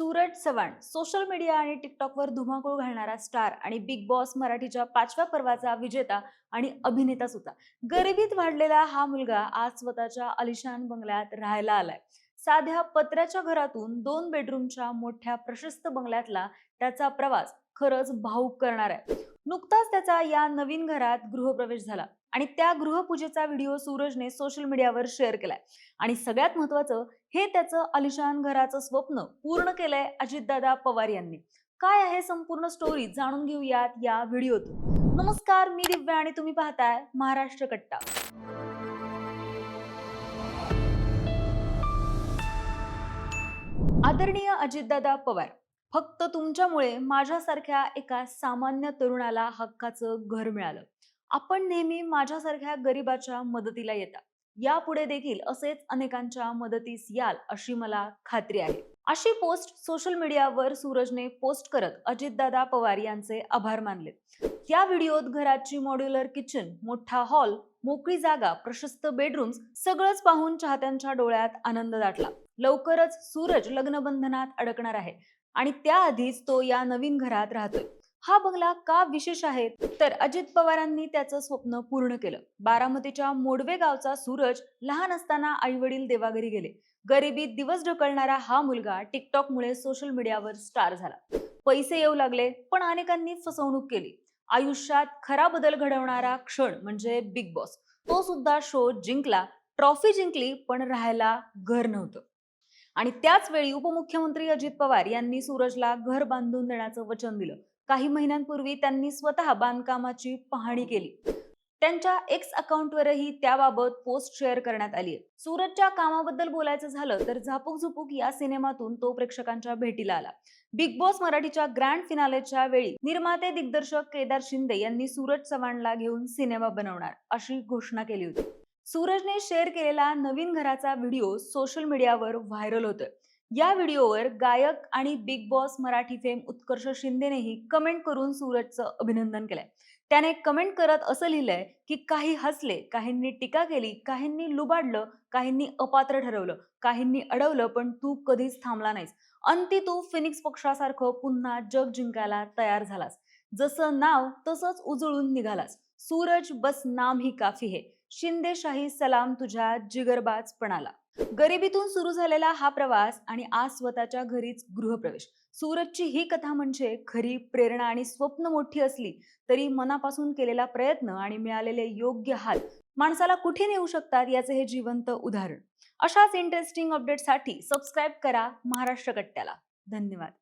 Suraj Chavan social media आणि टिकटॉकवर धुमाकूळ घालणारा स्टार आणि बिग बॉस मराठीच्या पाचव्या पर्वाचा विजेता आणि अभिनेता सुद्धा. गरिबीत वाढलेला हा मुलगा आज स्वतःच्या अलिशान बंगल्यात राहायला आलाय. साध्या पत्र्याच्या घरातून दोन बेडरूमच्या मोठ्या प्रशस्त बंगल्यातला त्याचा प्रवास खरंच भाऊक करणार आहे. नुकताच त्याचा या नवीन घरात गृहप्रवेश झाला आणि त्या गृहपूजेचा व्हिडिओ सूरजने सोशल मीडियावर शेअर केलाय. आणि सगळ्यात महत्वाचं हे त्याचं अलिशान घराचं स्वप्न पूर्ण केलंय अजितदादा पवार यांनी. काय आहे संपूर्ण स्टोरी जाणून घेऊयात या व्हिडिओतून नमस्कार मी दिव्या आणि तुम्ही पाहताय महाराष्ट्र कट्टा. आदरणीय अजितदादा पवार फक्त तुमच्यामुळे माझ्यासारख्या एका सामान्य तरुणाला हक्काचं घर मिळालं. आपण नेहमी माझ्यासारख्या गरिबाच्या मदतीला येता. यापुढे देखील असेच अनेकांच्या मदतीस याल अशी मला खात्री आहे. अशी पोस्ट सोशल मीडियावर सूरजने पोस्ट करत अजितदादा पवार यांचे आभार मानले. या व्हिडिओत घराची मॉड्युलर किचन मोठा हॉल मोकळी जागा प्रशस्त बेडरूम्स सगळंच पाहून चाहत्यांच्या डोळ्यात आनंद दाटला. लवकरच सूरज लग्नबंधनात अडकणार आहे आणि त्याआधीच तो या नवीन घरात राहतोय. हा बंगला का विशेष आहे? तर अजित पवारांनी त्याचं स्वप्न पूर्ण केलं. बारामतीच्या मोडवे गावचा सूरज लहान असताना आई वडील देवाघरी गेले. गरिबीत दिवस ढकलणारा हा मुलगा टिकटॉकमुळे सोशल मीडियावर स्टार झाला. पैसे येऊ लागले पण अनेकांनी फसवणूक केली. आयुष्यात खरा बदल घडवणारा क्षण म्हणजे बिग बॉस. तो सुद्धा शो जिंकला ट्रॉफी जिंकली पण राहायला घर नव्हतं. आणि त्याचवेळी उपमुख्यमंत्री अजित पवार यांनी सूरजला घर बांधून देण्याचं वचन दिलं. काही महिन्यांपूर्वी त्यांनी स्वतः बांधकामाची पाहणी केली. त्यांच्या एक्स अकाउंटवरही त्याबाबत पोस्ट शेअर करण्यात आली आहे सूरजच्या कामाबद्दल बोलायचं झालं तर झापूक झुपूक या सिनेमातून तो प्रेक्षकांच्या भेटीला आला. बिग बॉस मराठीच्या ग्रँड फिनालेच्या वेळी निर्माते दिग्दर्शक केदार शिंदे यांनी सूरज चव्हाणला घेऊन सिनेमा बनवणार अशी घोषणा केली होती. सूरजने शेअर केलेला नवीन घराचा व्हिडिओ सोशल मीडियावर व्हायरल होतोय. या व्हिडिओवर गायक आणि Bigg Boss Marathi fame Utkarsh शिंदेनेही comment करून सूरजचं अभिनंदन केलंय. त्याने कमेंट करत असं लिहिलंय की काही हसले काहींनी टीका केली काहींनी लुबाडलं काहींनी अपात्र ठरवलं काहींनी अडवलं पण तू कधीच थांबला नाहीस. अंती तू फिनिक्स पक्षासारखं पुन्हा जग जिंकायला तयार झालास. जसं नाव तसंच उजळून निघालास. सूरज बस नाम ही काफी है. शिंदेशाही सलाम तुझ्या जिगरबाजपणाला गरिबीतून सुरू झालेला हा प्रवास आणि आज स्वतःच्या घरीच गृहप्रवेश. सूरजची ही कथा म्हणजे खरी प्रेरणा आणि स्वप्न मोठी असली तरी मनापासून केलेला प्रयत्न आणि मिळालेले योग्य हात माणसाला कुठे नेऊ शकतात याचे हे जिवंत उदाहरण. अशाच इंटरेस्टिंग अपडेटसाठी सबस्क्राईब करा महाराष्ट्र कट्ट्याला. धन्यवाद.